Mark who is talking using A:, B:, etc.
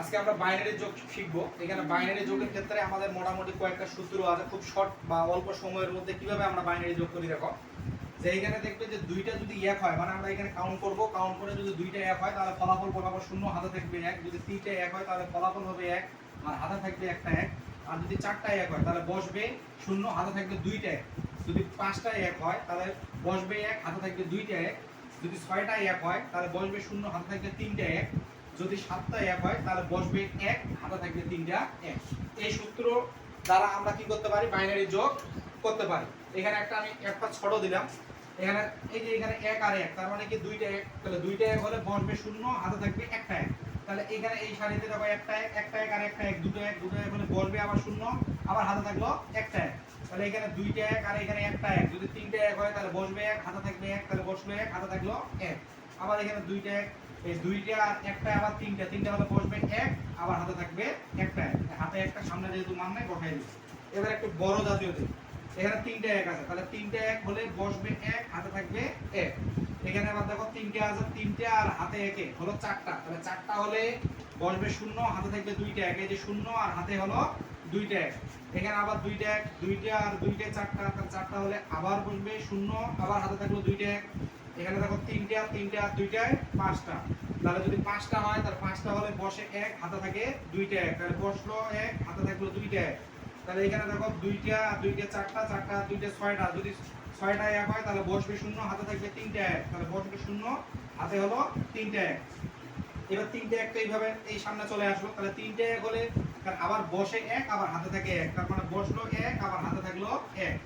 A: আজকে আমরা বাইনারি যোগ শিখব। এখানে বাইনারি যোগের ক্ষেত্রে আমাদের মোটামুটি কয়েকটা সূত্র আছে, খুব শর্ট বা অল্প সময়ের মধ্যে কীভাবে আমরা বাইনারি যোগ করি দেখো। যে এখানে দেখবে যে দুইটা যদি এক হয় মানে আমরা এখানে কাউন্ট করব কাউন্ট করে যদি দুইটা এক হয়, তাহলে ফলাফল বরাবর শূন্য, হাতে থাকবে এক। যদি তিনটা এক হয়, তাহলে ফলাফল হবে এক, আর হাতে থাকবে একটা এক। আর যদি চারটা এক হয়, তাহলে বসবে শূন্য, হাতে থাকবে দুইটা এক। যদি পাঁচটা এক হয়, তাহলে বসবে এক, হাতে থাকবে দুইটা এক। যদি ছয়টা এক হয়, তাহলে বসবে শূন্য, হাতে থাকবে তিনটা এক। যদি সাতটা এক হয়, তাহলে বসবে এক, হাতে থাকবে তিনটা এক। এই সূত্র দ্বারা আমরা কি করতে পারি? বাইনারি যোগ করতে পারি। এখানে একটা আমি একটা ছোট দিলাম। এখানে এই যে এখানে এক আর এক, তার মানে কি দুইটা এক? তাহলে দুইটা এক হলে বসবে শূন্য, হাতে থাকবে একটা এক। তাহলে এখানে এই সারিতে দেখো একটা এক একটা এক আর একটা এক, দুটো এক। দুটো এক হলে বসবে আবার শূন্য, আবার হাতে থাকল একটা এক। তাহলে এখানে দুইটা এক আর এখানে একটা এক। যদি তিনটা এক হয়, তাহলে বসবে এক হাতে থাকবে এক, তাহলে বসবে এক হাতে থাকল এক। আবার এখানে দুইটা এক, এই দুইটা একটা, আবার তিনটা। তিনটা হলে বসবে এক, আবার হাতে থাকবে একটা এক। হাতে একটা, সামনে যেহেতু মান নাই, বসাই দিচ্ছে এবার একটু বড় জাতীয় এখানে তিনটা এক আছে। তাহলে তিনটা এক হলে বসবে এক, হাতে থাকবে এক। এখানে আবার দেখো তিনটে আছে, তিনটে আর হাতে একে, হলো চারটা। তাহলে চারটা হলে বসবে শূন্য, হাতে থাকবে দুইটা এক। এই যে শূন্য আর হাতে হলো দুইটা এক। এখানে আবার দুইটা এক, দুইটা আর দুইটা চারটা। তাহলে চারটা হলে আবার বসবে শূন্য, আবার হাতে থাকল দুইটা এক। এখানে দেখো তিনটে আর তিনটে আর দুইটায় পাঁচটা। তাহলে যদি পাঁচটা হয়, তাহলে পাঁচটা হলে বসে এক, হাতে থাকে দুইটা এক। তাহলে বসল এক, হাতে থাকল দুইটা এক। তাহলে এখানে দেখো দুইটা দুইটা চারটা চারটা দুইটা ছয়টা। যদি ছয়টা এক হয়, তাহলে বসবে শূন্য, হাতে থাকবে তিনটা এক। তাহলে বসবে শূন্য, হাতে হলো তিনটা এক। এবার তিনটে একটা এইভাবে এই সামনে চলে আসলো, তাহলে তিনটে এক হলে আবার বসে এক, আবার হাতে থাকে এক। তার মানে বসল এক, আবার হাতে থাকল এক।